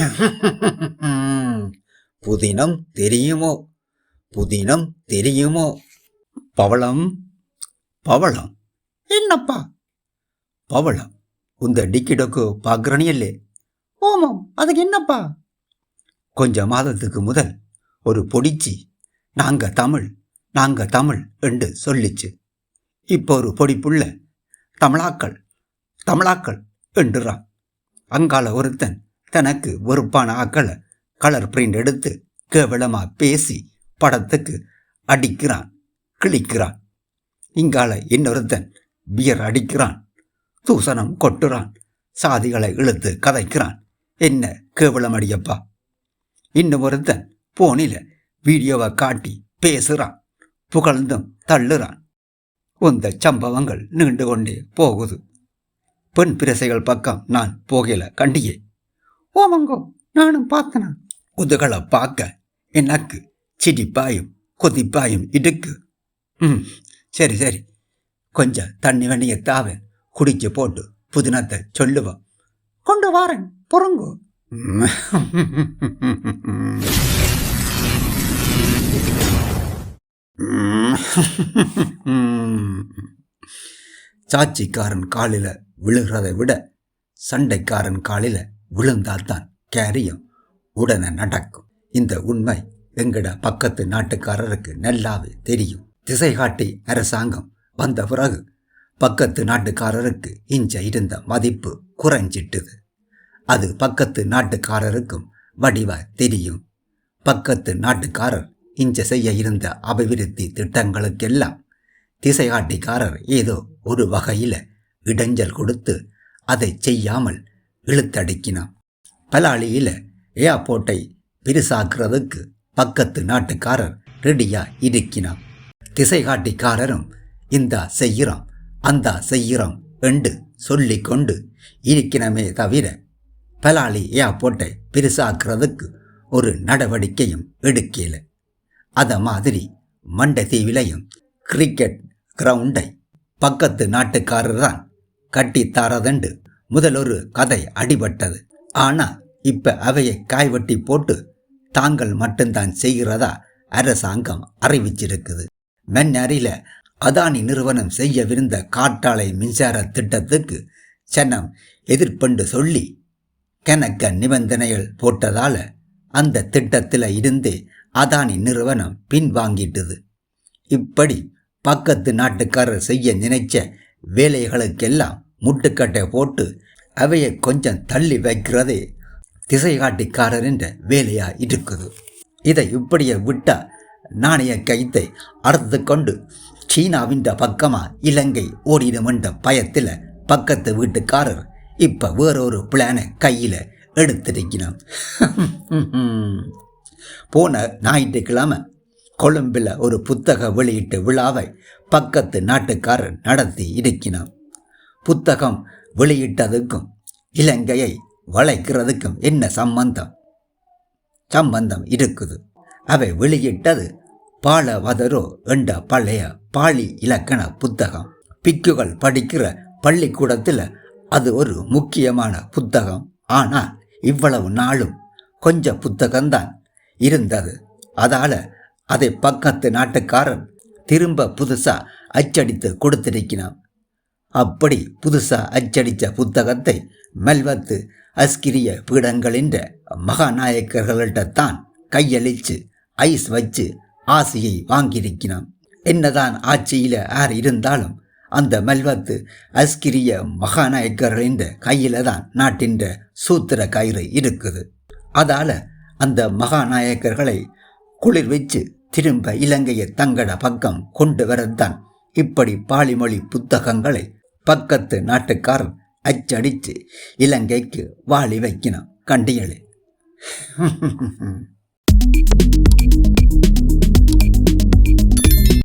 புதினம் தெரியுமோ? புதினம் தெரியுமோ? பவளம் பவளம். என்னப்பா? பவளம். உந்த டிக்கிடொக்கு பார்க்குறனியல்லே ஓமாம் அதுக்கு என்னப்பா? கொஞ்ச மாதத்துக்கு முதல் ஒரு பொடிச்சி நாங்க தமிழ் நாங்க தமிழ் என்று சொல்லிச்சு. இப்போ ஒரு பொடிப்புள்ள தமிழாக்கள் தமிழாக்கள் என்றுறான். அங்கால ஒருத்தன் தனக்கு வெறுப்பான ஆக்களை கலர் பிரிண்ட் எடுத்து கேவலமா பேசி படத்துக்கு அடிக்கிறான் கிழிக்கிறான். இங்கால இன்னொருத்தன் பியர் அடிக்கிறான் தூசணம் கொட்டுறான் சாதிகளை இழுத்து கதைக்கிறான். என்ன கேவலம் அடியப்பா இன்னும் ஒருத்தன் போனில வீடியோவை காட்டி பேசுறான் புகழ்ந்தும் தள்ளுறான். உந்த சம்பவங்கள் நீண்டு கொண்டே போகுது. பெண் பிரசைகள் பக்கம் நான் போகல கண்டியே. ஓமங்கோ நானும் பார்த்தனா? உதுகளை பார்க்க எனக்கு சிரிப்பாயும் கொதிப்பாயும் இடுக்கு. ம் சரி சரி. கொஞ்சம் தண்ணி வண்டிய தாவன் குடிச்சு போட்டு புதினத்தை சொல்லுவோம் கொண்டு வாரேன் பொறுங்கோ. சாட்சிக்காரன் காலில் விழுகிறதை விட சண்டைக்காரன் காலில் விழுந்தால்தான் கேரியம் உடனே நடக்கும். இந்த உண்மை எங்கட பக்கத்து நாட்டுக்காரருக்கு நல்லாவே தெரியும். திசை காட்டி அரசாங்கம் வந்த பிறகு பக்கத்து நாட்டுக்காரருக்கு இஞ்ச இருந்த மதிப்பு குறைஞ்சிட்டுது. அது பக்கத்து நாட்டுக்காரருக்கும் வடிவா தெரியும். பக்கத்து நாட்டுக்காரர் இஞ்ச செய்ய இருந்த அபிவிருத்தி திட்டங்களுக்கெல்லாம் திசைகாட்டிக்காரர் ஏதோ ஒரு வகையில் இடைஞ்சல் கொடுத்து அதை செய்யாமல் இழுத்தடிக்கினான். பலாளியில ஏர்போர்ட்டை பெருசாக்குறதுக்கு பக்கத்து நாட்டுக்காரர் ரெடியா இருக்கினான் திசைகாட்டிக்காரரும் இந்தா செய்கிறோம் அந்தா செய்கிறோம் என்று சொல்லிக்கொண்டு இருக்கணுமே தவிர பலாளி ஏர்போர்ட்டை பெருசாக்குறதுக்கு ஒரு நடவடிக்கையும் எடுக்கல. அத மாதிரி மண்ட தீவிலையும் கிரிக்கெட் கிரவுண்டை பக்கத்து நாட்டுக்காரர் தான் கட்டித்தாரதண்டு முதல் ஒரு கதை அடிபட்டது. ஆனா இப்ப அவையை காய்வெட்டி போட்டு தாங்கள் மட்டும்தான் செய்கிறதா அரசாங்கம் அறிவிச்சிருக்குது. மென்னரில அதானி நிறுவனம் செய்யவிருந்த காற்றாலை மின்சார திட்டத்துக்கு சனம் எதிர்ப்பண்டு சொல்லி கணக்க நிபந்தனைகள் போட்டதால அந்த திட்டத்தில் இருந்து அதானி நிறுவனம் பின்வாங்கிட்டது. இப்படி பக்கத்து நாட்டுக்காரர் செய்ய நினைச்ச வேலைகளுக்கெல்லாம் முட்டுக்கட்டை போட்டு அவையை கொஞ்சம் தள்ளி வைக்கிறதே திசை காட்டிக்காரர் என்ற இருக்குது. இதை இப்படியே விட்டால் நாணய கைத்தை அறுத்து கொண்டு சீனாவின் பக்கமாக இலங்கை ஓடிடும் என்ற பயத்தில் பக்கத்து வீட்டுக்காரர் இப்போ வேறொரு பிளானை கையில் எடுத்திருக்கிறான். போன ஞாயிற்றுக்கிழமை கொழும்பில் ஒரு புத்தக வெளியீட்டு விழாவை பக்கத்து நாட்டுக்காரர் நடத்தி இருக்கிறான். புத்தகம் வெளியிட்டதுக்கும் இலங்கையை வளைக்கிறதுக்கும் என்ன சம்பந்தம்? சம்பந்தம் இருக்குது. அவை வெளியிட்டது பாலவதரோ என்ற பழைய பாலி இலக்கண புத்தகம். பிக்குகள் படிக்கிற பள்ளிக்கூடத்தில் அது ஒரு முக்கியமான புத்தகம். ஆனால் இவ்வளவு நாளும் கொஞ்ச புத்தகம்தான் இருந்தது. அதால் அதை பக்கத்து நாட்டுக்காரன் திரும்ப புதுசாக அச்சடித்து கொடுத்திருக்கிறான். அப்படி புதுசா அச்சடித்த புத்தகத்தை மெல்வத்து அஸ்கிரிய பீடங்களின்ற மகாநாயக்கர்கள்ட்ட தான் கையளிச்சு ஐஸ் வச்சு ஆசையை வாங்கியிருக்கிறான். என்னதான் ஆட்சியில் யார் இருந்தாலும் அந்த மெல்வத்து அஸ்கிரிய மகாநாயக்கர்களின் கையில தான் நாட்டின் சூத்திர கயிறு இருக்குது. அதால அந்த மகாநாயக்கர்களை குளிர் வச்சு திரும்ப இலங்கையை தங்கட பக்கம் கொண்டு வரத்தான் இப்படி பாலிமொழி புத்தகங்களை பக்கத்து நாட்டுக்காரன் அச்சடித்து இலங்கைக்கு வாளி வைக்கினான் கண்டியலே